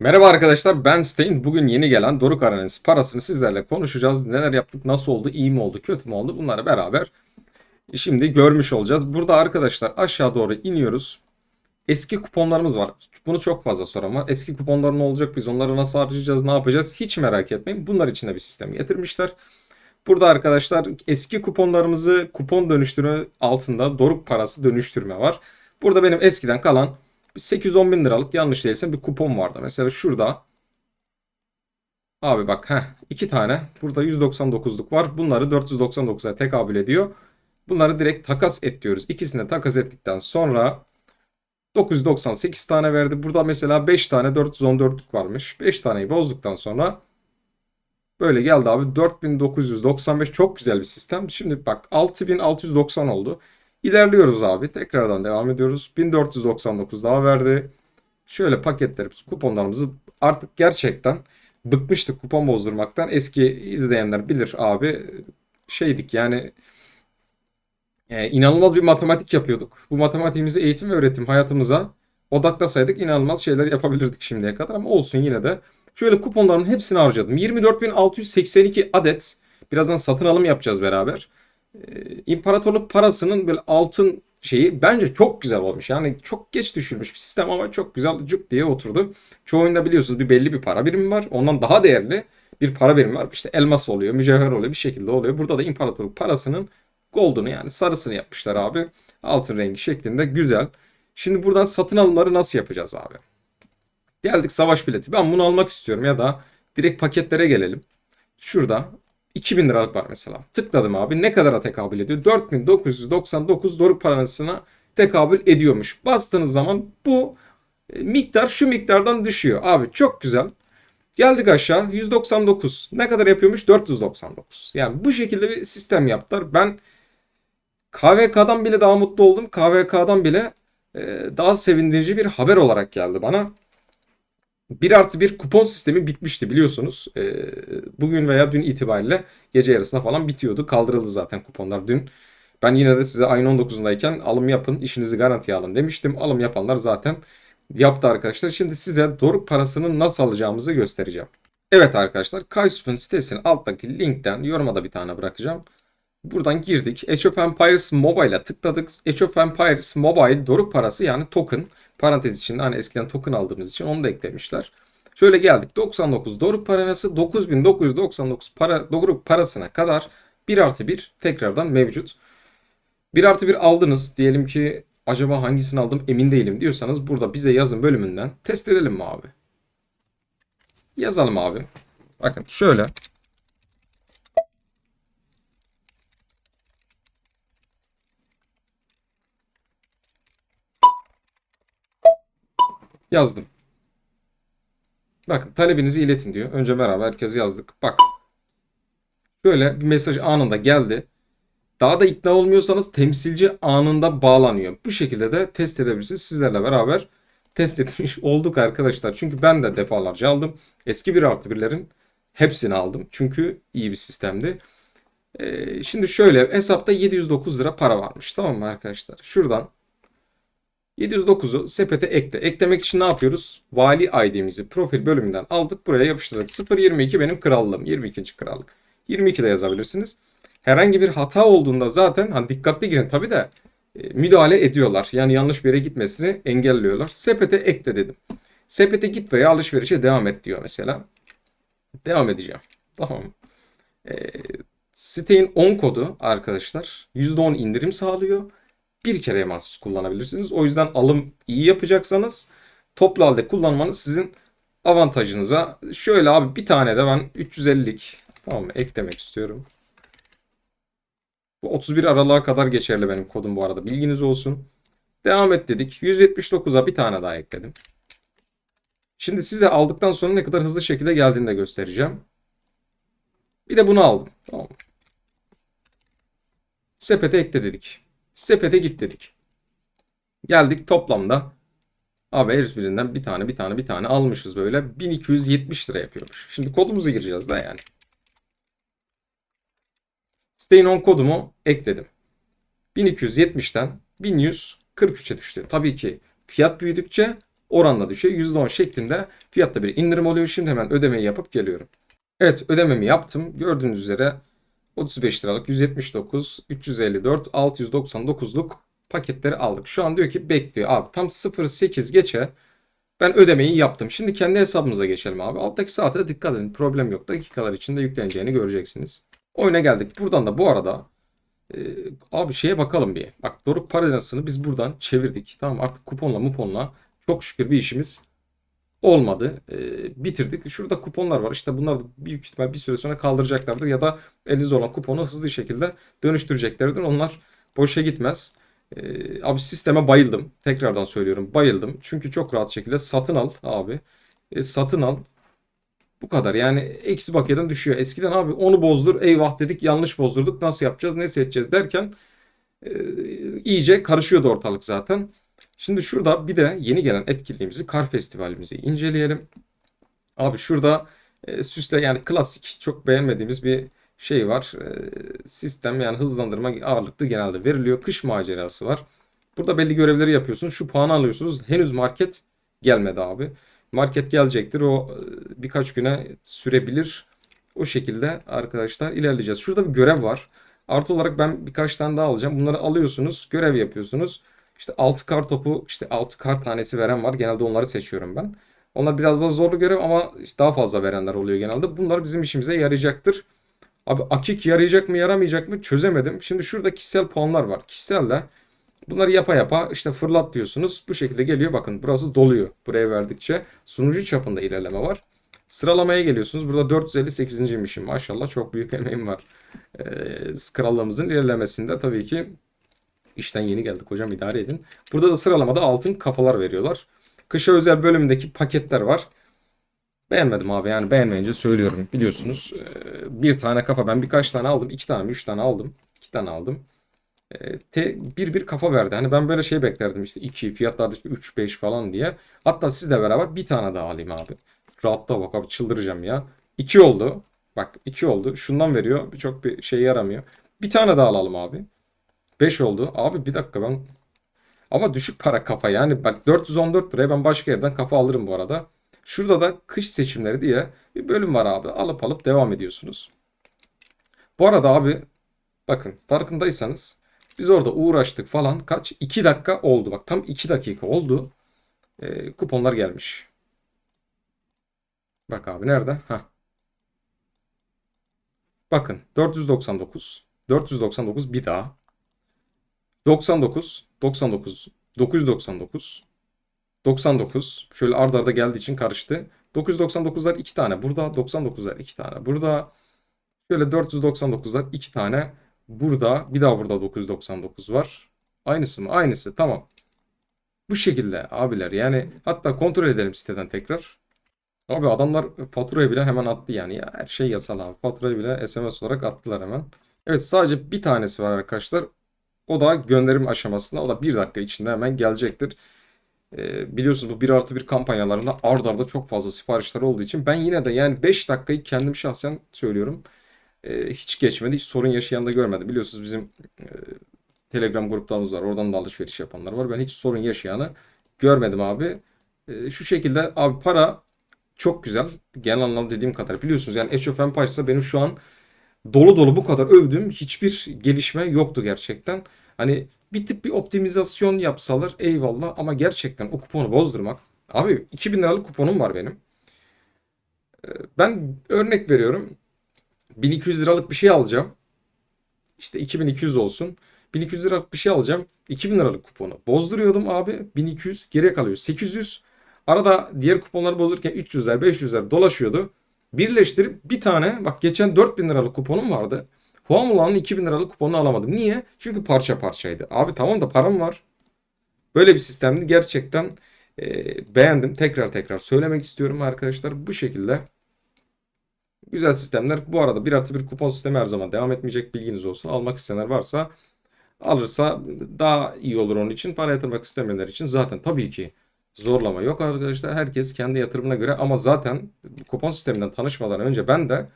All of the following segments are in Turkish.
Merhaba arkadaşlar ben Stein. Bugün yeni gelen Doruk Aranesi parasını sizlerle konuşacağız. Neler yaptık, nasıl oldu, iyi mi oldu, kötü mü oldu bunları beraber şimdi görmüş olacağız. Burada arkadaşlar aşağı doğru iniyoruz. Eski kuponlarımız var. Bunu çok fazla soran var. Eski kuponlar ne olacak, biz onları nasıl harcayacağız, ne yapacağız hiç merak etmeyin. Bunlar için de bir sistem getirmişler. Burada arkadaşlar eski kuponlarımızı kupon dönüştürme altında Doruk parası dönüştürme var. Burada benim eskiden kalan 810 bin liralık yanlış değilse bir kupon vardı. Mesela şurada abi bak heh, iki tane burada 199'luk var. Bunları 499'a tekabül ediyor. Bunları direkt takas et diyoruz. İkisini takas ettikten sonra 998 tane verdi. Burada mesela 5 tane 414'lük varmış. 5 taneyi bozduktan sonra böyle geldi abi. 4995 çok güzel bir sistem. Şimdi bak 6690 oldu. İlerliyoruz abi. Tekrardan devam ediyoruz. 1499 daha verdi. Şöyle paketlerimiz, kuponlarımızı artık gerçekten bıkmıştık kupon bozdurmaktan. Eski izleyenler bilir abi. Şeydik yani e, inanılmaz bir matematik yapıyorduk. Bu matematiğimizi eğitim ve öğretim hayatımıza odaklasaydık inanılmaz şeyler yapabilirdik şimdiye kadar ama olsun yine de. Şöyle kuponların hepsini harcadım. 24.682 adet. Birazdan satın alım yapacağız beraber. Ee, imparatorluk parasının böyle altın şeyi bence çok güzel olmuş. Yani çok geç düşürmüş bir sistem ama çok güzel cuk diye oturdu. Çoğunda biliyorsunuz bir belli bir para birimi var. Ondan daha değerli bir para birimi var. İşte elmas oluyor, mücevher oluyor bir şekilde oluyor. Burada da imparatorluk parasının gold'unu yani sarısını yapmışlar abi. Altın rengi şeklinde güzel. Şimdi buradan satın alımları nasıl yapacağız abi? Geldik savaş bileti. Ben bunu almak istiyorum ya da direkt paketlere gelelim. Şurada 2000 liralık var mesela. Tıkladım abi. Ne kadara tekabül ediyor? 4999 doruk parasına tekabül ediyormuş. Bastığınız zaman bu e, miktar şu miktardan düşüyor. Abi çok güzel. Geldik aşağı 199. Ne kadar yapıyormuş? 499. Yani bu şekilde bir sistem yaptılar. Ben KVK'dan bile daha mutlu oldum. KVK'dan bile e, daha sevindirici bir haber olarak geldi bana. 1 artı 1 kupon sistemi bitmişti biliyorsunuz. Ee, bugün veya dün itibariyle gece yarısına falan bitiyordu. Kaldırıldı zaten kuponlar dün. Ben yine de size ayın 19'undayken alım yapın, işinizi garantiye alın demiştim. Alım yapanlar zaten yaptı arkadaşlar. Şimdi size Doruk parasını nasıl alacağımızı göstereceğim. Evet arkadaşlar, Kaysup'un sitesinin alttaki linkten yoruma da bir tane bırakacağım. Buradan girdik. Age of Empires Mobile'a tıkladık. Age of Empires Mobile doruk parası yani token. Parantez içinde hani eskiden token aldığımız için onu da eklemişler. Şöyle geldik 99 doruk parası 9999 para, doruk parasına kadar 1 artı 1 tekrardan mevcut. 1 artı 1 aldınız. Diyelim ki acaba hangisini aldım emin değilim diyorsanız burada bize yazın bölümünden test edelim mi abi? Yazalım abi. Bakın şöyle Yazdım. Bakın talebinizi iletin diyor. Önce merhaba herkes yazdık. Bak. Şöyle bir mesaj anında geldi. Daha da ikna olmuyorsanız temsilci anında bağlanıyor. Bu şekilde de test edebilirsiniz. Sizlerle beraber test etmiş olduk arkadaşlar. Çünkü ben de defalarca aldım. Eski bir artı birlerin hepsini aldım. Çünkü iyi bir sistemdi. Ee, şimdi şöyle hesapta 709 lira para varmış. Tamam mı arkadaşlar? Şuradan 709'u sepete ekle. Eklemek için ne yapıyoruz? Vali ID'mizi profil bölümünden aldık. Buraya yapıştırdık. 022 benim krallığım. 22. krallık. 22 de yazabilirsiniz. Herhangi bir hata olduğunda zaten hani dikkatli girin tabi de e, müdahale ediyorlar. Yani yanlış bir yere gitmesini engelliyorlar. Sepete ekle dedim. Sepete git veya alışverişe devam et diyor mesela. Devam edeceğim. Tamam. E, sitenin 10 kodu arkadaşlar %10 indirim sağlıyor bir kereye mahsus kullanabilirsiniz. O yüzden alım iyi yapacaksanız toplu halde kullanmanız sizin avantajınıza. Şöyle abi bir tane de ben 350'lik tamam mı eklemek istiyorum. Bu 31 Aralık'a kadar geçerli benim kodum bu arada. Bilginiz olsun. Devam et dedik. 179'a bir tane daha ekledim. Şimdi size aldıktan sonra ne kadar hızlı şekilde geldiğini de göstereceğim. Bir de bunu aldım. Tamam Sepete ekle dedik. Sepete git dedik. Geldik toplamda. Abi her birinden bir tane bir tane bir tane almışız böyle. 1270 lira yapıyormuş. Şimdi kodumuzu gireceğiz da yani. Stay on kodumu ekledim. 1270'ten 1143'e düştü. Tabii ki fiyat büyüdükçe oranla düşüyor. %10 şeklinde fiyatta bir indirim oluyor. Şimdi hemen ödemeyi yapıp geliyorum. Evet ödememi yaptım. Gördüğünüz üzere 35 liralık 179, 354, 699'luk paketleri aldık. Şu an diyor ki bekliyor. Abi tam 0.8 geçe ben ödemeyi yaptım. Şimdi kendi hesabımıza geçelim abi. Alttaki saate de dikkat edin. Problem yok. Dakikalar içinde yükleneceğini göreceksiniz. Oyuna geldik. Buradan da bu arada e, abi şeye bakalım bir. Bak Doruk Paradası'nı biz buradan çevirdik. Tamam artık kuponla muponla çok şükür bir işimiz olmadı. E, bitirdik. Şurada kuponlar var. İşte bunlar da büyük ihtimal bir süre sonra kaldıracaklardır ya da elinizde olan kuponu hızlı şekilde dönüştüreceklerdir. Onlar boşa gitmez. E, abi sisteme bayıldım. Tekrardan söylüyorum. Bayıldım. Çünkü çok rahat şekilde satın al abi. E, satın al. Bu kadar yani eksi bakiyeden düşüyor. Eskiden abi onu bozdur eyvah dedik yanlış bozdurduk nasıl yapacağız ne seçeceğiz derken e, iyice karışıyordu ortalık zaten. Şimdi şurada bir de yeni gelen etkinliğimizi Kar Festivalimizi inceleyelim. Abi şurada e, süsle yani klasik çok beğenmediğimiz bir şey var. E, sistem yani hızlandırma ağırlıklı genelde veriliyor. Kış macerası var. Burada belli görevleri yapıyorsunuz. Şu puanı alıyorsunuz. Henüz market gelmedi abi. Market gelecektir. O e, birkaç güne sürebilir. O şekilde arkadaşlar ilerleyeceğiz. Şurada bir görev var. Artı olarak ben birkaç tane daha alacağım. Bunları alıyorsunuz. Görev yapıyorsunuz. İşte 6 kar topu, işte 6 kar tanesi veren var. Genelde onları seçiyorum ben. Onlar biraz daha zorlu görev ama işte daha fazla verenler oluyor genelde. Bunlar bizim işimize yarayacaktır. Abi akik yarayacak mı yaramayacak mı çözemedim. Şimdi şurada kişisel puanlar var. Kişiselle bunları yapa yapa işte fırlat diyorsunuz. Bu şekilde geliyor. Bakın burası doluyor. Buraya verdikçe sunucu çapında ilerleme var. Sıralamaya geliyorsunuz. Burada 458.mişim. Maşallah çok büyük emeğim var. Ee, krallığımızın ilerlemesinde tabii ki işten yeni geldik hocam idare edin. Burada da sıralamada altın kafalar veriyorlar. Kışa özel bölümündeki paketler var. Beğenmedim abi yani beğenmeyince söylüyorum biliyorsunuz. Ee, bir tane kafa ben birkaç tane aldım. iki tane üç tane aldım. iki tane aldım. Ee, te, bir bir kafa verdi. Hani ben böyle şey beklerdim işte 2 fiyatlarda işte 3 5 falan diye. Hatta sizle beraber bir tane daha alayım abi. Rahatla bak abi çıldıracağım ya. 2 oldu. Bak 2 oldu. Şundan veriyor. Çok bir şey yaramıyor. Bir tane daha alalım abi. 5 oldu. Abi bir dakika ben ama düşük para kafa yani bak 414 liraya ben başka yerden kafa alırım bu arada. Şurada da kış seçimleri diye bir bölüm var abi. Alıp alıp devam ediyorsunuz. Bu arada abi bakın farkındaysanız biz orada uğraştık falan kaç? 2 dakika oldu. Bak tam 2 dakika oldu. Ee, kuponlar gelmiş. Bak abi nerede? Heh. Bakın 499. 499 bir daha. 99. 99. 999. 99. Şöyle arda arda geldiği için karıştı. 999'lar 2 tane. Burada 99'lar 2 tane. Burada şöyle 499'lar 2 tane. Burada bir daha burada 999 var. Aynısı mı? Aynısı. Tamam. Bu şekilde abiler. Yani hatta kontrol edelim siteden tekrar. Abi adamlar faturayı bile hemen attı yani. Ya her şey yasal abi. Faturayı bile SMS olarak attılar hemen. Evet sadece bir tanesi var arkadaşlar. O da gönderim aşamasında. O da bir dakika içinde hemen gelecektir. E, biliyorsunuz bu 1 artı 1 kampanyalarında ard arda çok fazla siparişler olduğu için ben yine de yani 5 dakikayı kendim şahsen söylüyorum. E, hiç geçmedi. Hiç sorun yaşayan da görmedim. Biliyorsunuz bizim e, Telegram gruplarımız var. Oradan da alışveriş yapanlar var. Ben hiç sorun yaşayanı görmedim abi. E, şu şekilde abi para çok güzel. Genel anlamda dediğim kadar biliyorsunuz yani Age of Empires'da benim şu an dolu dolu bu kadar övdüğüm hiçbir gelişme yoktu gerçekten. Hani bir tık bir optimizasyon yapsalar eyvallah ama gerçekten o kuponu bozdurmak. Abi 2000 liralık kuponum var benim. Ee, ben örnek veriyorum. 1200 liralık bir şey alacağım. İşte 2200 olsun. 1200 liralık bir şey alacağım. 2000 liralık kuponu. Bozduruyordum abi. 1200 geriye kalıyor. 800. Arada diğer kuponları bozdururken 300'ler 500'ler dolaşıyordu. Birleştirip bir tane bak geçen 4000 liralık kuponum vardı. Huamula'nın 2000 liralık kuponunu alamadım. Niye? Çünkü parça parçaydı. Abi tamam da param var. Böyle bir sistemdi. Gerçekten e, beğendim. Tekrar tekrar söylemek istiyorum arkadaşlar. Bu şekilde güzel sistemler. Bu arada 1 artı 1 kupon sistemi her zaman devam etmeyecek. Bilginiz olsun. Almak isteyenler varsa alırsa daha iyi olur onun için. Para yatırmak istemeyenler için zaten tabii ki zorlama yok arkadaşlar. Herkes kendi yatırımına göre ama zaten kupon sisteminden tanışmadan önce ben de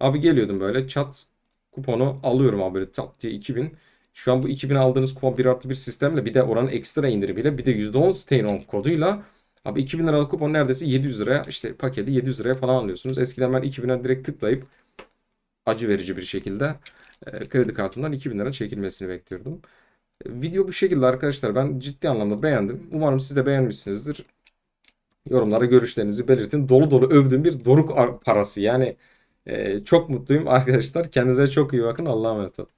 abi geliyordum böyle çat kuponu alıyorum abi böyle çat diye 2000. Şu an bu 2000 aldığınız kupon 1 artı 1 sistemle bir de oranın ekstra indirimiyle bir de %10 stay on koduyla Abi 2000 liralık kupon neredeyse 700 liraya işte paketi 700 liraya falan alıyorsunuz. Eskiden ben 2000'e direkt tıklayıp acı verici bir şekilde e, kredi kartından 2000 lira çekilmesini bekliyordum. Video bu şekilde arkadaşlar. Ben ciddi anlamda beğendim. Umarım siz de beğenmişsinizdir. Yorumlara görüşlerinizi belirtin. Dolu dolu övdüğüm bir doruk ar- parası. Yani e, çok mutluyum arkadaşlar. Kendinize çok iyi bakın. Allah'a emanet olun.